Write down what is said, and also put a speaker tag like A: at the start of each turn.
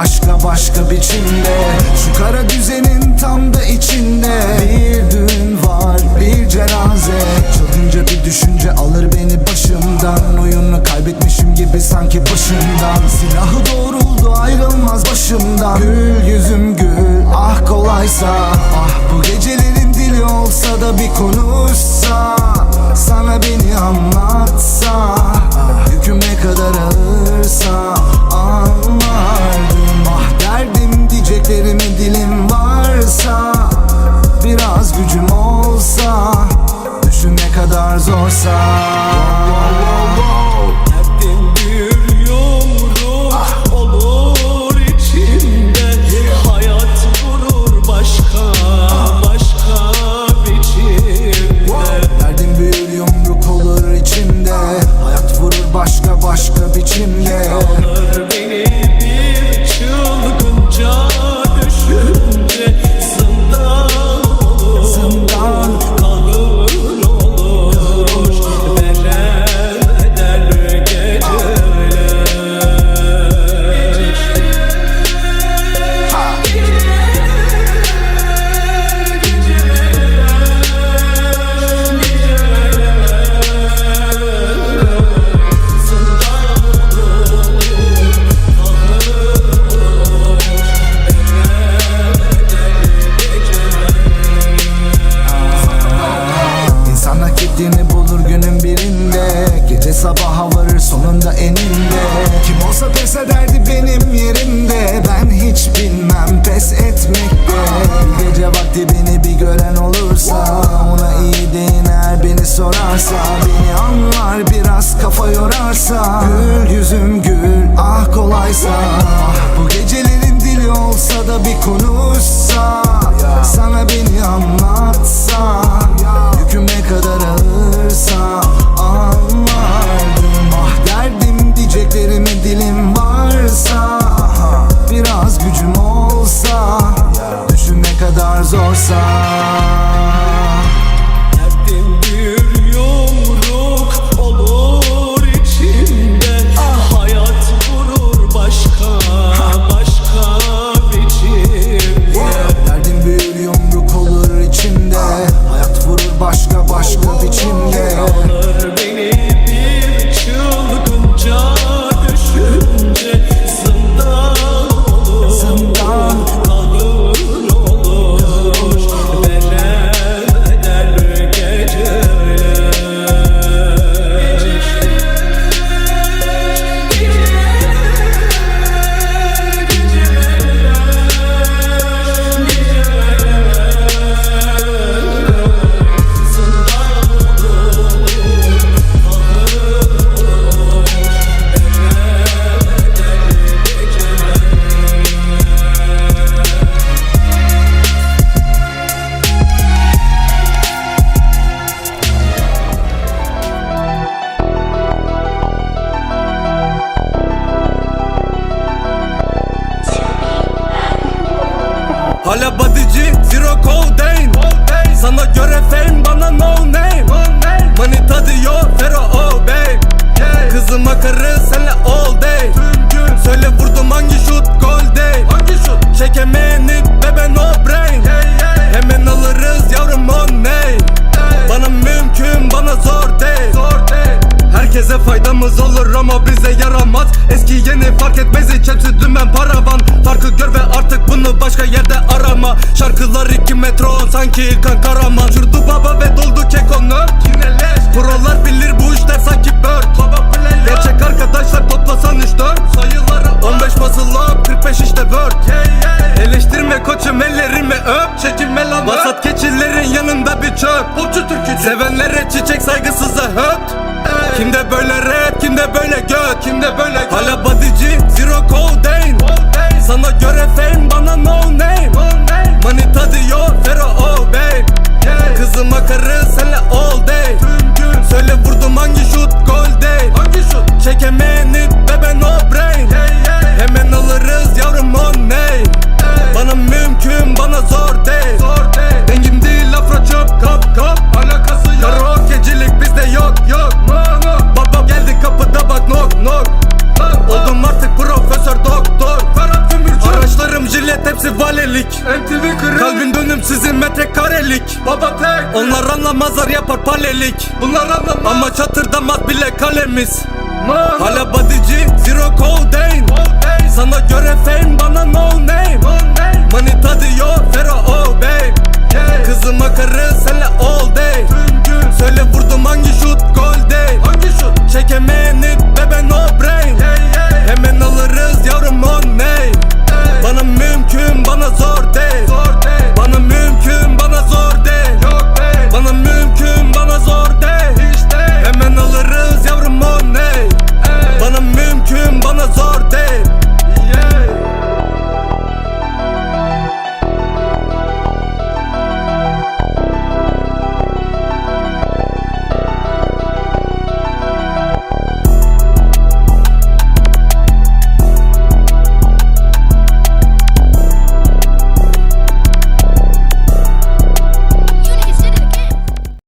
A: başka başka biçimde. Şu kara düzenin tam da içinde. Bir düğün var bir cenaze. Çılgınca bir düşünce alır beni başımdan. Oyunu kaybetmişim gibi sanki başımdan. Silahı doğruldu ayrılmaz başımdan. Gül yüzüm gül ah kolaysa. Ah bu gecelerin dili olsa da bir konuşsa. Sana beni anlatsa zorsa yorarsa Gül yüzüm gül ah kolaysa. Bu gecelerin dili olsa da bir konuşsa Sana beni anlatsa Yüküm ne kadar ağırsa anlardım. Ah derdim diyeceklerimi dilim varsa Biraz gücüm olsa Düşün ne kadar zorsa
B: hepsi dümen paravan. Farkı gör ve artık bunu başka yerde arama. Şarkılar iki metro sanki İlkan Karaman. Çurdu baba ve doldu kekonu Prolar bilir bu işler sanki bird Gerçek arkadaşlar toplasan 3-4 Sayıları 15 basılı up 45 işte word. Eleştirme koçum ellerimi öp. Çekinme lan Vasat keçilerin yanında bir çöp. Sevenlere çiçek saygısıza höt Kimde böyle rap kimde böyle göt. Kimde böyle Çözüm sizin metrekarelik Baba tek. Onlar anlamazlar yapar palelik Bunlar anlamaz. Ama çatırdamaz bile kalemiz. Hala badici zero codeine Sana göre fame bana no name.